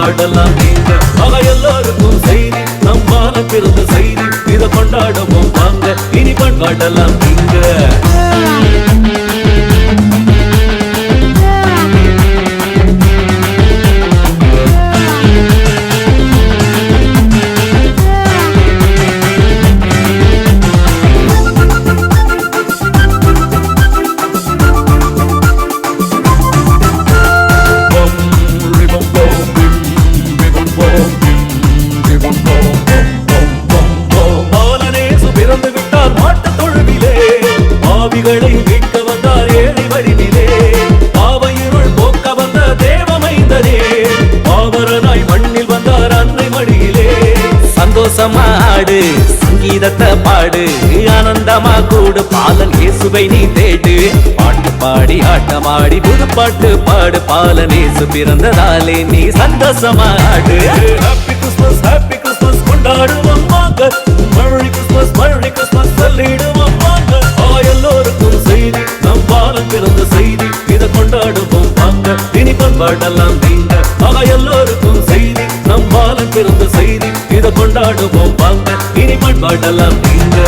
இதை நீங்க. ஆக எல்லாருக்கும் செய்தி. நம்மால பிறந்த செய்தி. இதை கொண்டாடுவோம் வாங்க. இனி பண்பாடெல்லாம் நீங்க. பாவிகளை மீட்க வந்தார் ஏழை வடிவிலே. பாவையிருள் போக்க வந்த தேவமைந்தனே. பாவரனாய் மண்ணில் வந்தார் அன்னை மடியிலே. சந்தோஷமா ஆடு சங்கீதத்தை பாடு ஆனந்தமா கூடு பாலன் இயேசுவை நீ தேடு. பாட்டு பாடி ஆட்டமாடி புது பாட்டு பாடு பாலன் இயேசு பிறந்ததாலே நீ சந்தோஷமா ஆடு ஹாப்பி கிறிஸ்மஸ் ஹாப்பி கிறிஸ்மஸ் கொண்டாடுவோம் வாங்க. மழை கிறிஸ்மஸ் மழை கிறிஸ்மஸ் சொல்லிடுவோம் வாங்க. ஆ, எல்லோருக்கும் செய்தி நம் பாலம் பிறந்த செய்தி. இதை கொண்டாடுவோம் வாங்க. இனி பண்பாடெல்லாம் நீங்க. ஆக எல்லோருக்கும் செய்தி நம் பாலம் பிறந்த செய்தி. இதை கொண்டாடுவோம் வாங்க. இனி பண்பாடெல்லாம் நீங்க.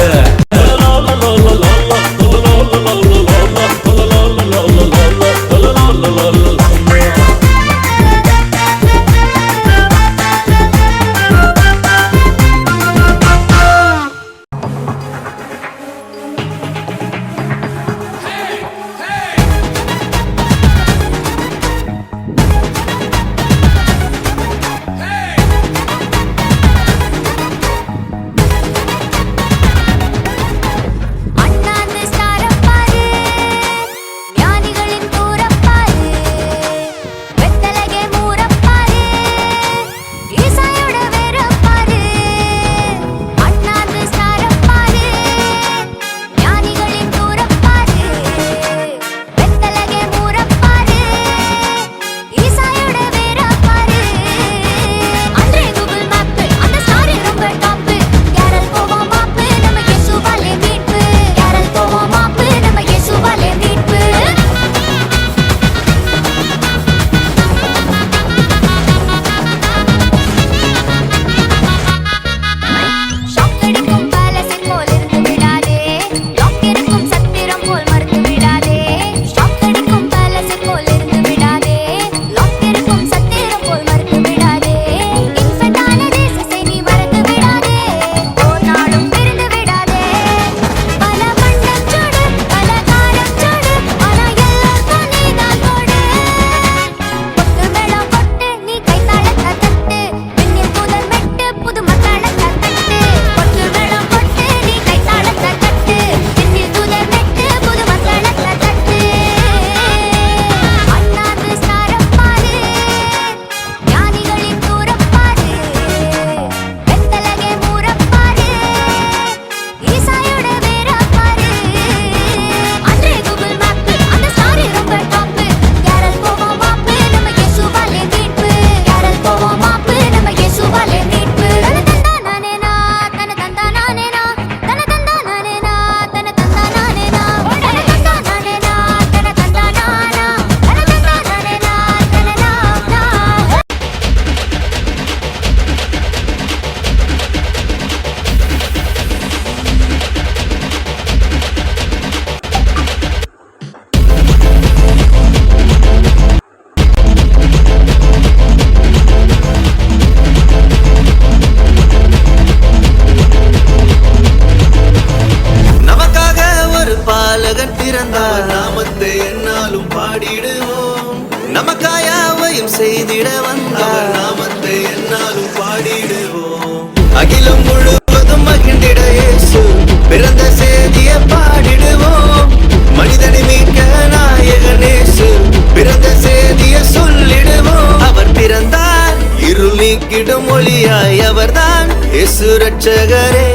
நமக்காயாவையும் செய்திட வந்தார் நாமத்தை என்னாலும் பாடிடுவோம். அகிலம் முழுவதும் மகிழ்ந்திட இயேசு. பிறந்த செய்திய பாடிடுவோம். மனிதனை மீட்க நாயகனேசு பிறந்த செய்திய சொல்லிடுவோம். அவர் பிறந்தார். இருள் நீக்கிடும் ஒளியாய் அவர்தான். இயேசு ரட்சகரே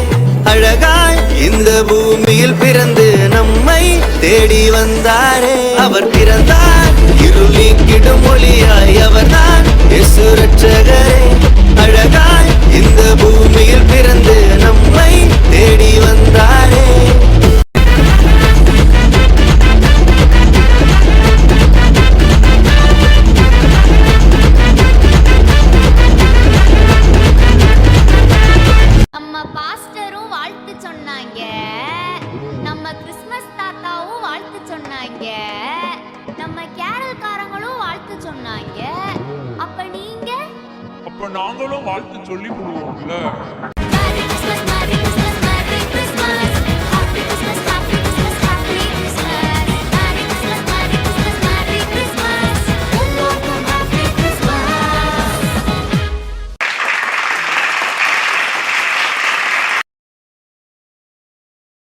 அழகாய் இந்த பூமியில் பிறந்து நம்மை தேடி வந்தாரே. அவர் பிறந்தார். சொன்னாங்க. நம்ம கேரள்காரங்களும் வாழ்த்து சொன்னாங்க. அப்ப நீங்க? அப்ப நாங்களும் வாழ்த்து சொல்லி போடுவோம்ல Merry Christmas, Merry Christmas, Merry Christmas.